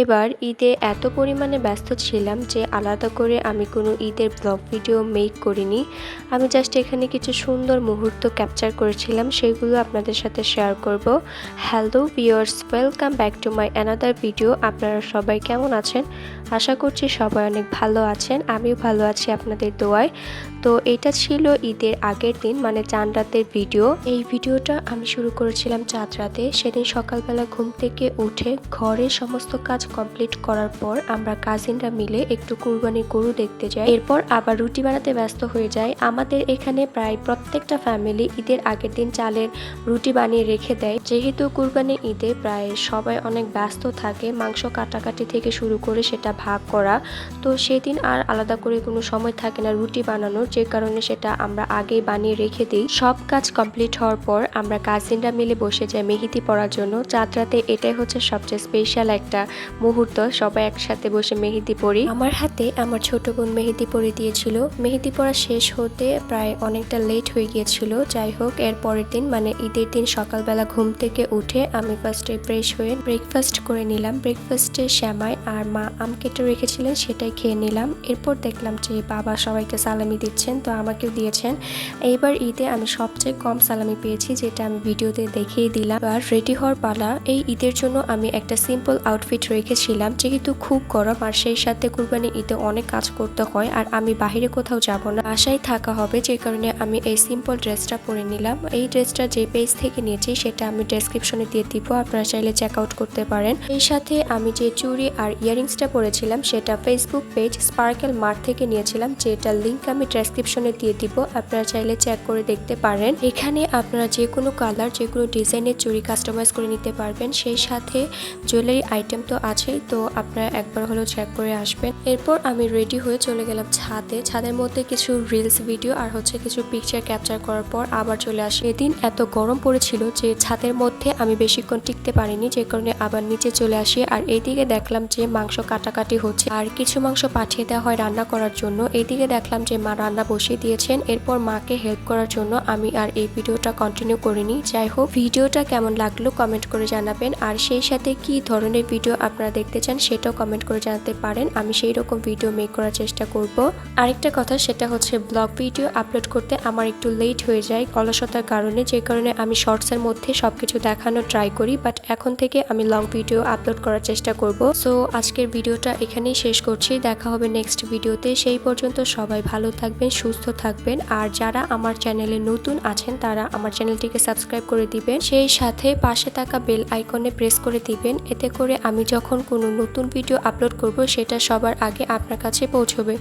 এবার ঈদে এত পরিমাণে ব্যস্ত ছিলাম যে আলাদা করে আমি কোনো ঈদের ব্লগ ভিডিও মেক করিনি। আমি জাস্ট এখানে কিছু সুন্দর মুহূর্ত ক্যাপচার করেছিলাম, সেগুলো আপনাদের সাথে শেয়ার করব। Hello viewers welcome back to my another video আপনারা সবাই কেমন আছেন? আশা করছি সবাই অনেক ভালো আছেন, আমিও ভালো আছি আপনাদের দোয়ায়। তো এটা ছিল ঈদের আগের দিন মানে চাঁদ রাতের ভিডিও এই ভিডিওটা আমি শুরু করেছিলাম চাঁদ রাতে। সেদিন সকালবেলা ঘুম থেকে উঠে ঘরের সমস্ত কাজ কমপ্লিট করার পর আমরা কাজিনরা মিলে একটু কুরবানির গরু দেখতে যাই। এরপর আবার রুটি বানাতে ব্যস্ত হয়ে যায় আমাদের এখানে প্রায় প্রত্যেকটা ফ্যামিলি ঈদের আগের দিন চালের রুটি বানিয়ে রেখে দেয়। যেহেতু কুরবানি ঈদে প্রায় সবাই অনেক ব্যস্ত থাকে, মাংস কাটাকাটি থেকে শুরু করে সেটা ভাগ করা, তো সেদিন আর আলাদা করে কোনো সময় থাকে না রুটি বানানোর। যে কারণে সেটা আমরা আগেই বানিয়ে রেখে দিই। সব কাজ কমপ্লিট হওয়ার পর আমরা কাজিনরা মিলে বসে যাই মেহেদি পড়ার জন্য। চাঁদ রাতে এটাই হচ্ছে সবচেয়ে স্পেশাল একটা মুহূর্ত সবাই একসাথে বসে মেহেদি পড়ি আমার হাতে আমার ছোট বোন মেহেদি পরে দিয়েছিল। মেহেদি পড়া শেষ হতে প্রায় অনেকটা লেট হয়ে গিয়েছিল। যাই হোক, এর পরের দিন মানে ঈদের দিন সকালবেলা ঘুম থেকে উঠে আমি ফার্স্টে ফ্রেশ হয়ে ব্রেকফাস্ট করে নিলাম। ব্রেকফাস্টে শ্যামাই আর মা আম কেটে রেখেছিলেন, সেটাই খেয়ে নিলাম। এরপর দেখলাম যে বাবা সবাইকে সালামি দিচ্ছেন, তো আমাকেও দিয়েছেন। এইবার ঈদে আমি সবচেয়ে কম সালামি পেয়েছি, যেটা আমি ভিডিওতে দেখিয়ে দিলাম। আর রেডি হওয়ার পালা, এই ঈদের জন্য আমি একটা সিম্পল আউটফিট রেখেছিলাম, যেহেতু খুব গরম আর সেই সাথে কুরবানি ঈদে অনেক কাজ করতে হয় আর আমি বাহিরে কোথাও যাব না। বাসায় থাকা হবে, যে কারণে আমি এই সিম্পল ড্রেসটা পরে নিলাম। এই ড্রেসটা যে পেজ থেকে নিয়েছি সেটা আমি ডেসক্রিপশনে দিয়ে দিব, আপনারা চাইলে চেক আউট করতে পারেন। এই সাথে আমি যে চুড়ি আর ইয়ারিংসটা পরেছিলাম, সেটা ফেসবুক পেজ স্পার্কেল মার্ট থেকে নিয়েছিলাম যেটার লিঙ্ক আমি ডেসক্রিপশনে দিয়ে দিব, আপনারা চাইলে চেক করে দেখতে পারেন। এখানে আপনারা যে কোনো কালার যে কোনো ডিজাইনের চুড়ি কাস্টমাইজ করে নিতে পারবেন। সেই সাথে জুয়েলারি আইটেম তো আছেই তো আপনারা একবার হলেও চেক করে আসবেন। এরপর আমি রেডি হয়ে চলে গেলাম ছাদে। ছাদের মধ্যে কিছু রিলস ভিডিও আর হচ্ছে কিছু পিকচার ক্যাপচার করার পর আবার চলে আসি। এদিন এত গরম পড়েছিল যে ছাদের মধ্যে আমি বেশিক্ষণ টিকতে পারিনি, যে কারণে আবার নিচে চলে আসি আর এইদিকে দেখলাম যে মাংস কাটাকাটি হচ্ছে। আর কিছু মাংস পাঠিয়ে দেওয়া হয় রান্না করার জন্য। এইদিকে দেখলাম যে মা রান্না বসিয়ে দিয়েছেন। এরপর মাকে হেল্প করার জন্য আমি আর এই ভিডিওটা কন্টিনিউ করিনি। যাই হোক ভিডিওটা কেমন লাগল কমেন্ট করে জানাবেন। আর সেই সাথে কি ধরনের ভিডিও আপনারা দেখতে চান, সেটাও কমেন্ট করে জানাতে পারেন। আমি সেই রকম ভিডিও মেক করার চেষ্টা করব। আরেকটা কথা, সেটা হচ্ছে ব্লগ ভিডিও আপলোড করতে আমার একটু লেট হয়ে যায় অলসতার কারণে, যে কারণে আমি শর্টসের মধ্যে সবকিছু দেখানোর ট্রাই করি বাট এখন থেকে আমি লং ভিডিও আপলোড করার চেষ্টা করব। সো আজকের ভিডিওটা এখানেই শেষ করছি। দেখা হবে নেক্সট ভিডিওতে সেই পর্যন্ত সবাই ভালো থাকবেন, সুস্থ থাকবেন। আর যারা আমার চ্যানেলে নতুন আছেন, তারা আমার চ্যানেলটিকে সাবস্ক্রাইব করে দিবেন। সেই সাথে পাশে থাকা বেল আইকনে প্রেস করে দিবেন। এতে করে আমি যখন কোনো নতুন ভিডিও আপলোড করব সেটা সবার আগে আপনার কাছে পৌঁছবে।